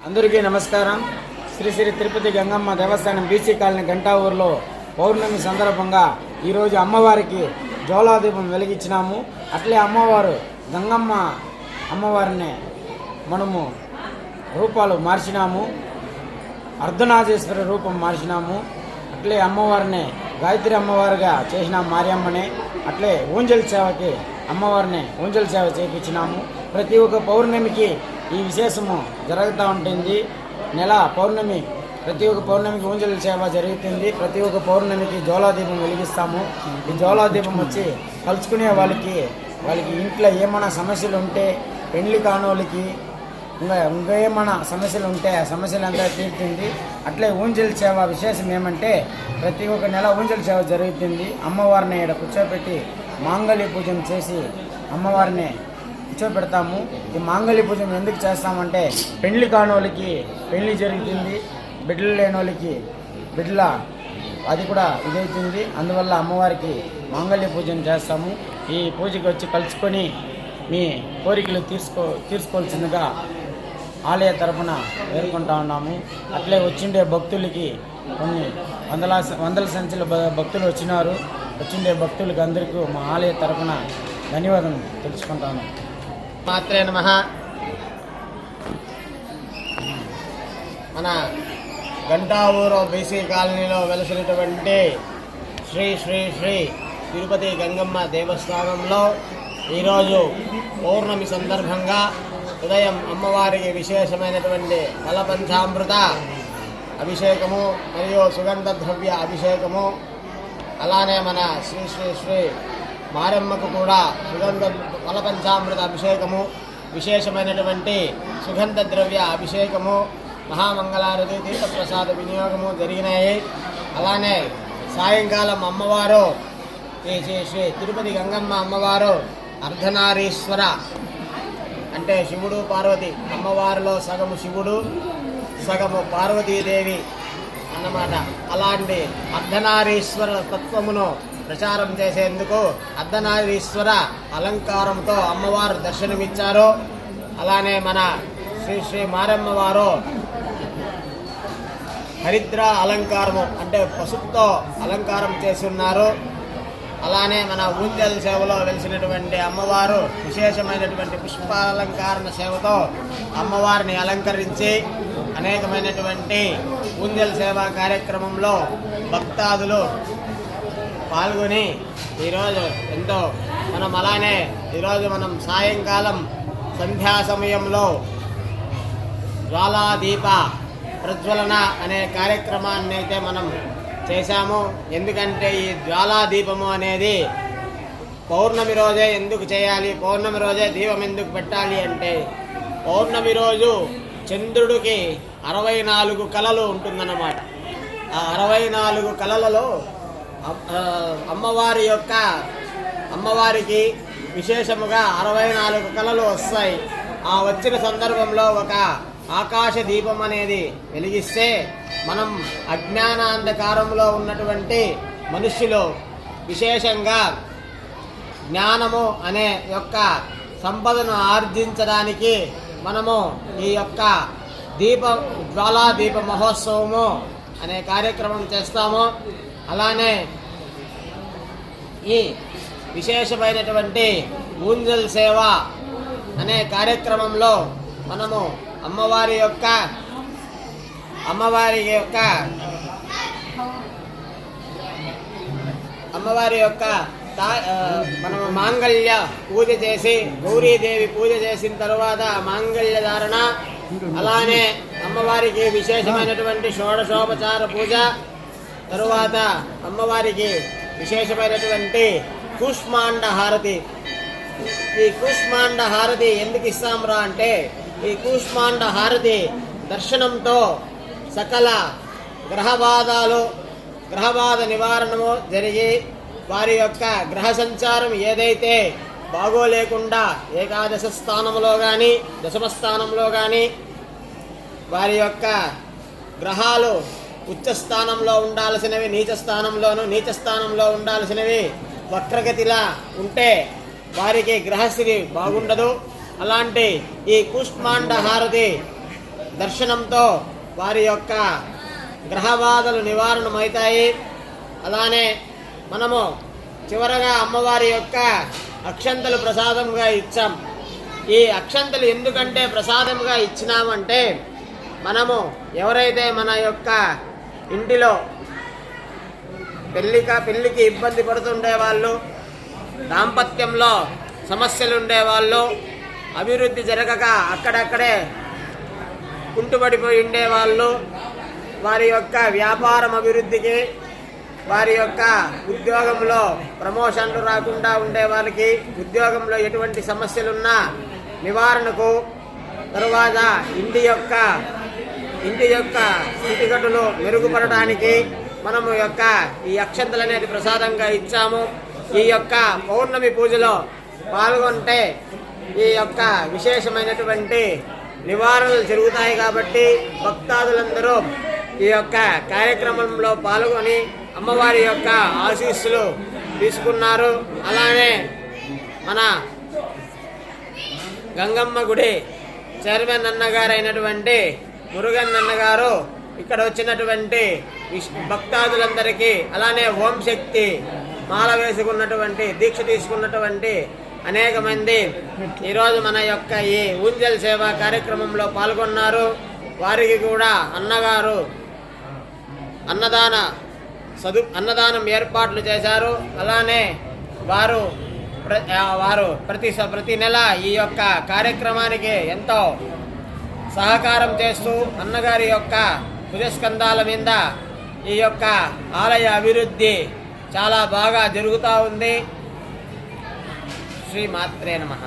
అందరికీ నమస్కారం. శ్రీ శ్రీ తిరుపతి గంగమ్మ దేవస్థానం BC colony గంటావూరులో పౌర్ణమి సందర్భంగా ఈరోజు అమ్మవారికి జ్వాలాదీపం వెలిగించినాము. అట్లే అమ్మవారు గంగమ్మ అమ్మవారిని మనము రూపాలు మార్చినాము. అర్ధనాథేశ్వరి రూపం మార్చినాము. అట్లే అమ్మవారిని గాయత్రి అమ్మవారిగా చేసిన మారియమ్మని అట్లే ఊంజల్ సేవకి అమ్మవారిని ఊంజల్ సేవ చేయించినాము ప్రతి ఒక్క పౌర్ణమికి ఈ విశేషము జరుగుతూ ఉంటుంది. నెల పౌర్ణమి ప్రతి ఒక్క పౌర్ణమికి ఊంజల సేవ జరుగుతుంది. ప్రతి ఒక్క పౌర్ణమికి జ్వాలాదీపం వెలిగిస్తాము. ఈ జ్వాలాదీపం వచ్చి కలుసుకునే వాళ్ళకి వాళ్ళకి ఇంట్లో ఏమైనా సమస్యలు ఉంటే పెళ్ళి కానోళ్ళకి ఇంకా ఇంకా ఏమైనా సమస్యలు ఉంటే ఆ సమస్యలు అంతా తీరుతుంది. అట్లే ఊంజల సేవ విశేషం ఏమంటే ప్రతి ఒక్క నెల ఊంజల సేవ జరుగుతుంది. అమ్మవారిని ఇక్కడ కూర్చోబెట్టి మాంగళ్య పూజను చేసి అమ్మవారిని కూర్చోబెడతాము ఈ మాంగళ్య పూజను ఎందుకు చేస్తామంటే పెళ్ళి కానోళ్ళకి పెళ్ళి జరుగుతుంది బిడ్డలు లేనోళ్ళకి బిడ్డల అది కూడా ఇదవుతుంది అందువల్ల అమ్మవారికి మాంగళ్య పూజను చేస్తాము. ఈ పూజకి వచ్చి కలుసుకొని మీ కోరికలు తీర్చుకో తీర్చుకోవాల్సిందిగా ఆలయ తరపున వేరుకుంటా ఉన్నాము. అట్లే వచ్చిండే భక్తులకి కొన్ని వందల వందల సంఖ్యలో భ- భక్తులు వచ్చినారు. వచ్చిండే భక్తులకి అందరికీ మా ఆలయ తరపున ధన్యవాదం తెలుసుకుంటాను మాత్రే నమ. మన గంటావూరు బీసీ కాలనీలో వెలసినటువంటి శ్రీ శ్రీ శ్రీ తిరుపతి గంగమ్మ దేవస్థానంలో ఈరోజు పౌర్ణమి సందర్భంగా ఉదయం అమ్మవారికి విశేషమైనటువంటి ఫలపంచామృత అభిషేకము మరియు సుగంధ ద్రవ్య అభిషేకము. అలానే మన శ్రీ శ్రీ శ్రీ మారమ్మకు కూడా సుగంధ ఫలపంచామృత అభిషేకము విశేషమైనటువంటి సుగంధ ద్రవ్య అభిషేకము మహామంగళారతి తీర్థప్రసాద వినియోగము జరిగినాయి. అలానే సాయంకాలం అమ్మవారు శ్రీ శ్రీ తిరుపతి గంగమ్మ అమ్మవారు అర్ధనారీశ్వర అంటే శివుడు పార్వతి అమ్మవారిలో సగము శివుడు సగము పార్వతీదేవి అన్నమాట. అలాంటి అర్ధనారీశ్వర తత్వమును ప్రచారం చేసేందుకు అర్ధనారీశ్వర అలంకారంతో అమ్మవారు దర్శనమిచ్చారు. అలానే మన శ్రీ శ్రీ మారమ్మ వారు హరిద్ర అలంకారము అంటే పసుపుతో అలంకారం చేసి ఉన్నారు అలానే మన ఊంజల్ సేవలో వెలిసినటువంటి అమ్మవారు విశేషమైనటువంటి పుష్పాలంకరణ సేవతో అమ్మవారిని అలంకరించి అనేకమైనటువంటి ఊంజల్ సేవా కార్యక్రమంలో భక్తాదులు పాల్గొని ఈరోజు ఎంతో మనం అలానే ఈరోజు మనం సాయంకాలం సంధ్యా సమయంలో జ్వాలాదీప ప్రజ్వలన అనే కార్యక్రమాన్ని అయితే మనం చేశాము. ఎందుకంటే ఈ జ్వాలాదీపము అనేది పౌర్ణమి రోజే ఎందుకు చేయాలి పౌర్ణమి రోజే దీపం ఎందుకు పెట్టాలి అంటే పౌర్ణమి రోజు చంద్రుడికి అరవై నాలుగు కళలు ఉంటుందన్నమాట. ఆ అరవై నాలుగు కళలలో అమ్మవారి యొక్క అమ్మవారికి విశేషముగా అరవై నాలుగు కళలు వస్తాయి. ఆ వచ్చిన సందర్భంలో ఒక ఆకాశ దీపం అనేది వెలిగిస్తే మనం అజ్ఞానాంధకారంలో ఉన్నటువంటి మనుష్యులు విశేషంగా జ్ఞానము అనే యొక్క సంపదను ఆర్జించడానికి మనము ఈ యొక్క దీప జ్వాలా దీప మహోత్సవము అనే కార్యక్రమం చేస్తాము. అలానే ఈ విశేషమైనటువంటి ఊంజల్ సేవ అనే కార్యక్రమంలో మనము అమ్మవారి యొక్క అమ్మవారి యొక్క అమ్మవారి యొక్క తా- మనము మాంగళ్య పూజ చేసి గౌరీదేవి పూజ చేసిన తరువాత మాంగళ్య ధారణ అలానే అమ్మవారికి విశేషమైనటువంటి షోడశోపచార పూజ తరువాత అమ్మవారికి విశేషమైనటువంటి కూష్మాండ హారతి ఈ కూష్మాండ హారతి ఎందుకు ఇస్తాంరా అంటే ఈ కూష్మాండ హారతి దర్శనంతో సకల గ్రహబాధాలు గ్రహబాధ నివారణము జరిగి వారి యొక్క గ్రహ సంచారం ఏదైతే బాగోలేకుండా ఏకాదశ స్థానంలో కానీ దశమ స్థానంలో కానీ వారి యొక్క గ్రహాలు ఉచ్చ స్థానంలో ఉండాల్సినవి నీచ స్థానంలోను నీచ స్థానంలో ఉండాల్సినవి వక్రగతిలా ఉంటే వారికి గ్రహస్థితి బాగుండదు. అలాంటి ఈ కుష్మాండ హారతి దర్శనంతో వారి యొక్క గ్రహబాధలు నివారణమవుతాయి. అలానే మనము చివరగా అమ్మవారి యొక్క అక్షంతలు ప్రసాదంగా ఇచ్చాం. ఈ అక్షంతలు ఎందుకంటే ప్రసాదంగా ఇచ్చినామంటే మనము ఎవరైతే మన యొక్క ఇంటిలో పెళ్ళిక పెళ్ళికి ఇబ్బంది పడుతుండే వాళ్ళు దాంపత్యంలో సమస్యలు ఉండేవాళ్ళు అభివృద్ధి జరగక అక్కడక్కడే కుంటుపడిపోయి ఉండేవాళ్ళు వారి యొక్క వ్యాపారం అభివృద్ధికి వారి యొక్క ఉద్యోగంలో ప్రమోషన్లు రాకుండా ఉండే వాళ్ళకి ఉద్యోగంలో ఎటువంటి సమస్యలున్నా నివారణకు తరువాత ఇంటి యొక్క ఇంటి యొక్క స్థితిగతులు మెరుగుపడటానికి మనము యొక్క ఈ అక్షంతలు అనేది ప్రసాదంగా ఇచ్చాము. ఈ యొక్క పౌర్ణమి పూజలో పాల్గొంటే ఈ యొక్క విశేషమైనటువంటి నివారణలు జరుగుతాయి కాబట్టి భక్తాదులందరూ ఈ యొక్క కార్యక్రమంలో పాల్గొని అమ్మవారి యొక్క ఆశీస్సులు తీసుకున్నారు. అలానే మన గంగమ్మ గుడి చైర్మన్ అన్నగారైనటువంటి మురుగన్ అన్నగారు ఇక్కడ వచ్చినటువంటి విష్- భక్తాదులందరికీ అలానే ఓం శక్తి మాల వేసుకున్నటువంటి దీక్ష తీసుకున్నటువంటి అనేక మంది ఈరోజు మన యొక్క ఈ ఊంజల్ సేవ కార్యక్రమంలో పాల్గొన్నారు. వారికి కూడా అన్నగారు అన్నదాన సదు అన్నదానం ఏర్పాట్లు చేశారు. అలానే వారు వారు ప్రతి స- ప్రతి నెల ఈ యొక్క కార్యక్రమానికి ఎంతో సహకారం చేస్తూ అన్నగారి యొక్క భుజస్కంధాల మీద ఈ యొక్క ఆలయ అభివృద్ధి చాలా బాగా జరుగుతూ ఉంది. శ్రీ మాత్రే నమః.